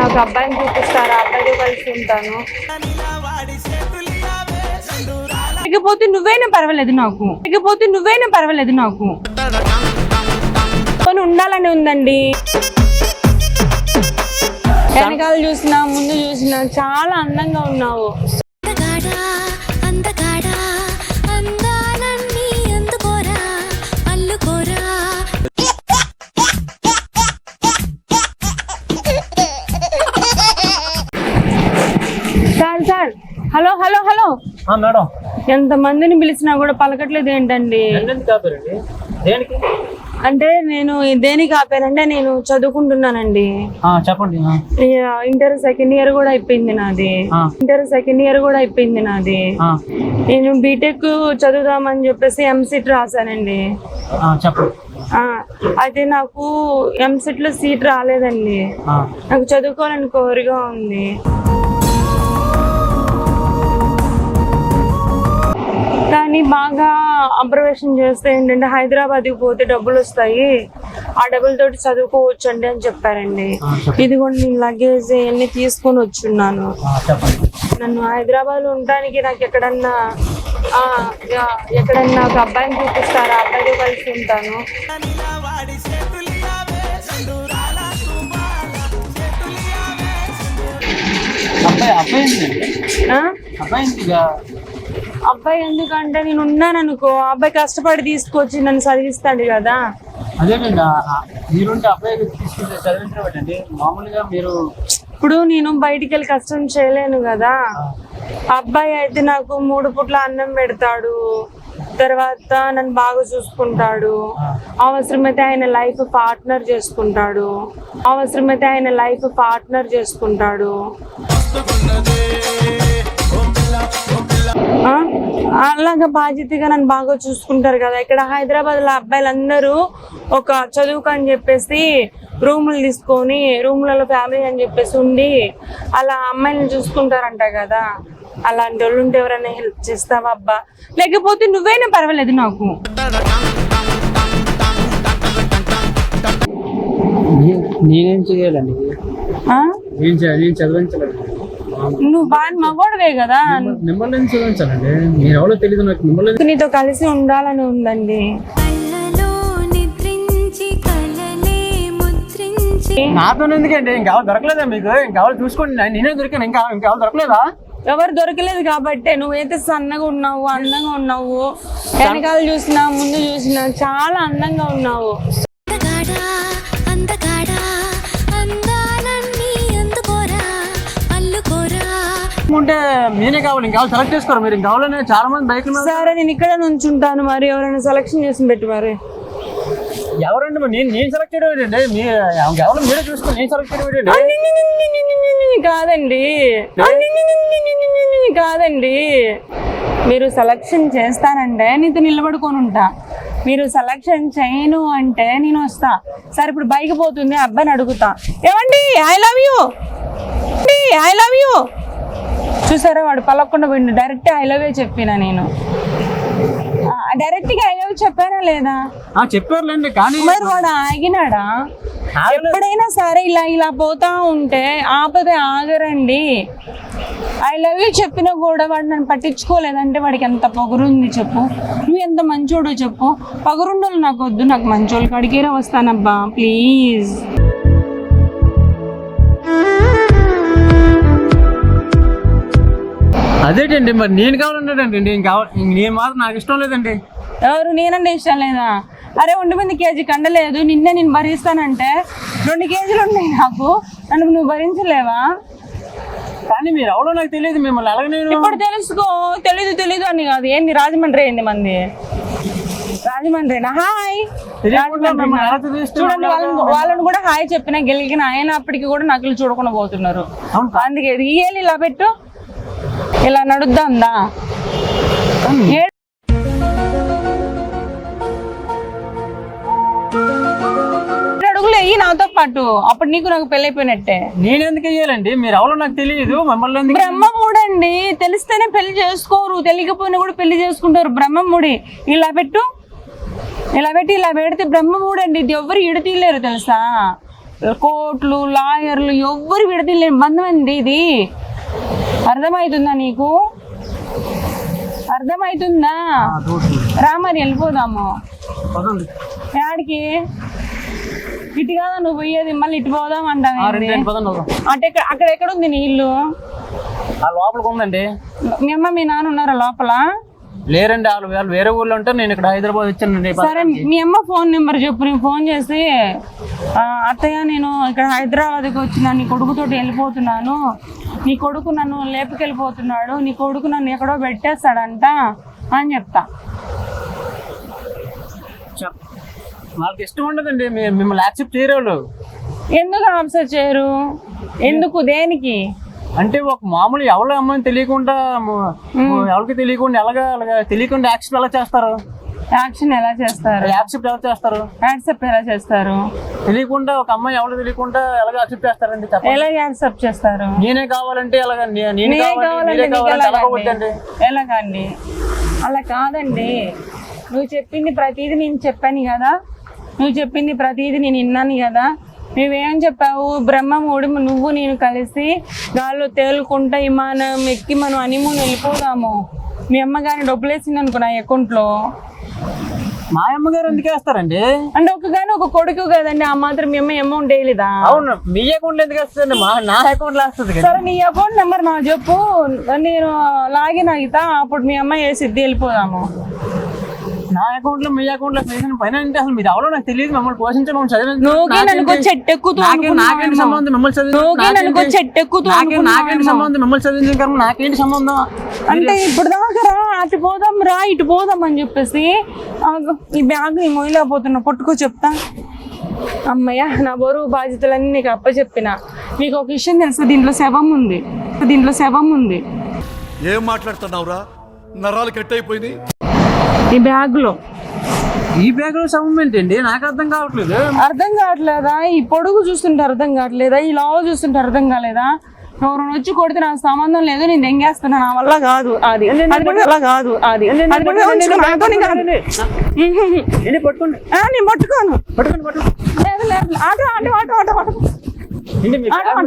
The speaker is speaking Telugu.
ఒక అబ్బాయిని చూపిస్తారా? అబ్బాయితో కలిసి ఉంటాను. లేకపోతే నువ్వైనా పర్వాలేదు నాకు. లేకపోతే నువ్వైనా పర్వాలేదు నాకు. కొన్ని ఉండాలని ఉందండి. వెనకాల చూసినా ముందు చూసినా చాలా అందంగా ఉన్నావు. Hello hello hello. మేడం. ఎంత మందిని పిలిచినా కూడా పలకట్లేదు ఏంటండి? అంటే నేను దేనికి ఆపానంటే నేను చదువుకుంటున్నానండి. చెప్పండి ఇంటర్ సెకండ్ ఇయర్ కూడా అయిపోయింది నాది. ఇంటర్ సెకండ్ ఇయర్ కూడా అయిపోయింది నాది. నేను బీటెక్ చదువుదామని చెప్పేసి ఎంసెట్ రాశానండి. చెప్పండి. అయితే నాకు ఎంసెట్లో సీట్ రాలేదండి. నాకు చదువుకోవాలని కోరిక ఉంది. కానీ బాగా అబ్జర్వేషన్ చేస్తే ఏంటంటే హైదరాబాద్కి పోతే డబ్బులు వస్తాయి. ఆ డబ్బుల తోటి చదువుకోవచ్చు అండి అని చెప్పారండి. ఆ, చెప్పండి. ఇది కూడా నేను లగేజ్ అన్ని తీసుకొని వచ్చున్నాను. నన్ను హైదరాబాద్లో ఉండడానికి నాకు ఎక్కడన్నా ఎక్కడన్నా ఒక అబ్బాయిని చూపిస్తారా? అబ్బాయితో కలిసి ఉంటాను. అబ్బాయి అబ్బాయి? అబ్బాయి అబ్బాయి ఎందుకంటే నేను ఉన్నాను అనుకో అబ్బాయి కష్టపడి తీసుకొచ్చి నన్ను చదివిస్తాడు కదా. అదేనండి ఆ, ఆ, మీరుంటే అబ్బాయి తీసుకుంటే చదివించడం ఏంటండి? మామూలుగా మీరు ఇప్పుడు నేను బయటికి వెళ్ళి కష్టం చేయలేను కదా. అబ్బాయి అయితే నాకు మూడు పుట్ల అన్నం పెడతాడు తర్వాత నన్ను బాగా చూసుకుంటాడు. అవసరమైతే ఆయన లైఫ్ పార్ట్నర్ చేసుకుంటాడు. అవసరమైతే ఆయన లైఫ్ పార్ట్నర్ చేసుకుంటాడు? అలాగా బాధ్యతగా నన్ను బాగా చూసుకుంటారు కదా. ఇక్కడ హైదరాబాద్లో అబ్బాయిలందరూ ఒక చదువుకు అని చెప్పేసి రూములు తీసుకొని రూములలో ఫ్యామిలీ అని చెప్పేసి ఉండి అలా అమ్మాయిలను చూసుకుంటారంట కదా. అలాంటి వాళ్ళు ఉంటే ఎవరైనా హెల్ప్ చేస్తావా అబ్బా? లేకపోతే నువ్వైనా పర్వాలేదు నాకు. నే- నేనేం చేయాలండి? నేను చదివించలేదు నువ్వు మగోడవే కదా. నీతో కలిసి ఉండాలని ఉందండి. నాతో ఎందుకండి? ఇంకెవరు దొరకలేదా మీకు? ఇంకెవరు చూసుకోండి. నేనే దొరికాను. ఇంకా ఇంకెవరు దొరకలేదా? ఎవరు దొరకలేదు కాబట్టి నువ్వైతే సన్నగా ఉన్నావు అందంగా ఉన్నావు. వెనకాల చూసినా ముందు చూసినా చాలా అందంగా ఉన్నావు. ఉంటే నేనే కావాలి ఇంకెవరు సెలెక్ట్ చేసుకోరు మీరు ఇంకెవరైనా చాలా మంది బైక్ సరే నేను ఇక్కడ నుంచుంటాను మరి ఎవరైనా సెలక్షన్ చేసి పెట్టి మరి ఎవరండి మరి నేను నేను సెలెక్ట్ చేయడం మీ ఎవరు మీరే చూసుకొని నేను సెలెక్ట్ చేయడం కాదండి కాదండి మీరు సెలక్షన్ చేస్తానంటే నీతో నిలబడుకొని ఉంటా మీరు సెలక్షన్ చేయను అంటే నేను వస్తా సరే ఇప్పుడు బైక్ పోతుంది అబ్బాయిని అడుగుతా ఏమండి I love you I love you చూసారా? వాడు పలకుండా పోయిండు. డైరెక్ట్ ఐ లవ్ యూ చెప్పినా నేను. డైరెక్ట్గా ఐ లవ్ చెప్పానా లేదా? ఆ, చెప్పారులేండి కానీ మరి వాడు ఆగినాడా? ఎప్పుడైనా సరే ఇలా ఇలా పోతా ఉంటే ఆపదే ఆగరండి. ఐ లవ్ యూ చెప్పినా కూడా వాడు నన్ను పట్టించుకోలేదంటే వాడికి ఎంత పొగరుంది చెప్పు. నువ్వు ఎంత మంచోడో చెప్పు. పొగరుండోళ్ళు నాకు వద్దు నాకు మంచోళ్ళు కడిగేరా వస్తానబ్బా ప్లీజ్ అదేటండి మరి నేను కావాలన్నాడండి నేను కావాలి నేను మాత్రం నాకు ఇష్టం లేదండి. ఎవరు? నేనంటే ఇష్టం లేదా? అరే ఒంటి మంది కేజీ కండలేదు నిన్నే నేను భరిస్తానంటే రెండు కేజీలు ఉన్నాయి నాకు. నన్ను నువ్వు భరించలేవా? కానీ మీరు ఎవరో నాకు తెలియదు మిమ్మల్ని నేను? ఇప్పుడు తెలుసుకో. తెలీదు తెలీదు అని కాదు. ఏంది? రాజమండ్రి ఏంది మంది? రాజమండ్రినా హాయ్. చూడండి వాళ్ళని వాళ్ళని కూడా హాయ్ చెప్పిన గెలిగిన అయినప్పటికీ కూడా నకలు చూడకుండా పోతున్నారు. అందుకే రియల్ ఇలా పెట్టు. ఇలా నడుద్దాందా? నాతో పాటు. అప్పుడు నీకు నాకు పెళ్ళైపోయినట్టే. నేను ఎందుకు వేయాలండి? మీరు ఎవరో నాకు తెలియదు మిమ్మల్ని బ్రహ్మముడండి తెలిస్తేనే పెళ్ళి చేసుకోరు తెలియకపోయినా కూడా పెళ్ళి చేసుకుంటారు బ్రహ్మముడి ఇలా పెట్టు. ఇలా పెట్టి ఇలా పెడితే బ్రహ్మముడండి ఇది ఎవ్వరు ఇడతీయలేరు తెలుసా? కోర్టులు లాయర్లు ఎవ్వరు విడతలేని బంధం అండి ఇది? అర్థమవుతుందా నీకు? అర్థమవుతుందా రా మరి వెళ్ళిపోదాము యాడికి? ఇటు కాదా నువ్వు పోయేది. మళ్ళీ ఇటు పోదాం అంటావు. అంటే ఎక్కడ- అక్కడ ఎక్కడ ఉంది నీ ఇల్లు? లోపలికి ఉందండి. మీ అమ్మ మీ నాన్న ఉన్నారా లోపల? లేరండి వాళ్ళు వాళ్ళు వేరే ఊళ్ళో ఉంటే నేను ఇక్కడ హైదరాబాద్ వచ్చానండి సరే మీ అమ్మ ఫోన్ నెంబర్ చెప్పు నేను ఫోన్ చేసి ఆ, అత్తయ్య నేను ఇక్కడ హైదరాబాద్కి వచ్చిన నీ కొడుకుతోటి వెళ్ళిపోతున్నాను. నీ కొడుకు నన్ను లేపుకెళ్ళిపోతున్నాడు. నీ కొడుకు నన్ను ఎక్కడో పెట్టేస్తాడంట అని చెప్తా. చెప్. వాళ్ళకి ఇష్టం ఉండదండి మీ- మిమ్మల్ని యాక్సెప్ట్ చేయరు వాళ్ళు. ఎందుకు ఆన్సర్ చేయరు? ఎందుకు దేనికి? అంటే ఒక మామూలు ఎవరి అమ్మాయిని తెలియకుండా ఎవరికి తెలియకుండా ఎలాగా అలాగా తెలియకుండా యాక్సెప్ట్ ఎలా చేస్తారు? యాక్షన్ ఎలా చేస్తారు? యాక్సెప్ట్ ఎలా చేస్తారు? యాక్సెప్ట్ ఎలా చేస్తారు? తెలియకుండా ఒక అమ్మాయి ఎవరు తెలియకుండా ఎలాగ యాక్సెప్ట్ చేస్తారండి? ఎలా యాక్సెప్ట్ చేస్తారు? నేనే కావాలంటే అలాగా నే- నేను నేనే కావాలి కావాలంటే ఎలాగండి? అలా కాదండి. నువ్వు చెప్పింది ప్రతిదీ నేను చెప్పాను కదా. నువ్వు చెప్పింది ప్రతిదీ నేను విన్నాను కదా. నువ్వేం చెప్పావు? బ్రహ్మముడి నువ్వు నేను కలిసి గాల్లో తేలుకుంటా విమానం ఎక్కి మనం హనీమూన్ వెళ్ళిపోదాము. మీ అమ్మగారిని డబ్బులు వేసింది అనుకో నా అకౌంట్లో. మా అమ్మగారు ఎందుకు వేస్తారండి? అంటే ఒక కానీ ఒక కొడుకు కదండి ఆ మాత్రం మీ అమ్మ అమౌంట్ వేయలేదా? అవును మీ అకౌంట్ ఎందుకు వేస్తుంది మా నా అకౌంట్లో వేస్తుంది సరే నీ అకౌంట్ నెంబర్ నాకు చెప్పు. నేను లాగిన్ అవుతా అప్పుడు మీ అమ్మ వేసిద్ది వెళ్ళిపోదాము. నా అకౌంట్లో మీ అకౌంట్లో చేసిన పైన అంటే అసలు మీరు ఎవరో నాకు తెలియదు మమ్మల్ని పోషించడం మమ్మల్ని? నన్నుకో చెట్టెక్కుతూ నాకే- నాకేంటి సంబంధం? మిమ్మల్ని నాకేంటి? చెట్టెక్కుతూ నాకే- నాకేంటి సంబంధం? మిమ్మల్ని చదివించడం కర్మ నాకేంటి సంబంధం? అంటే ఇప్పుడు దాకా రా అటు పోదాం రా ఇటు పోదాం అని చెప్పేసి ఈ బ్యాగ్ని మొయ్యలేకపోతున్నా పట్టుకో చెప్తా. అమ్మయ్య నా బరువు బాధ్యతలన్నీ నీకు అప్పచెప్పిన. నీకు ఒక విషయం తెలుసు? దీంట్లో శవం ఉంది. దీంట్లో శవం ఉంది. ఏం మాట్లాడుతున్నావురా? నరాలు కట్ అయిపోయినాయి ఈ బ్యాగ్లో ఈ బ్యాగ్లో సౌండ్ ఏంటండి? నాకు అర్థం కావట్లేదు. అర్థం కావట్లేదా? ఈ పొడుగు చూస్తుంటే అర్థం కావట్లేదా? ఈ లావు చూస్తుంటే అర్థం కాలేదా? ఎవరైనా వచ్చి కొడితే నాకు సంబంధం లేదు నేను దెంగేస్తున్నా నా వల్ల కాదు అది. వల్ల కాదు అది. ఏంటి నేను పట్టుకోను. పట్టుకోండి లేదు లేదు. ఆటో ఆటో ఆటో ఆటో ఏంటి ఆటో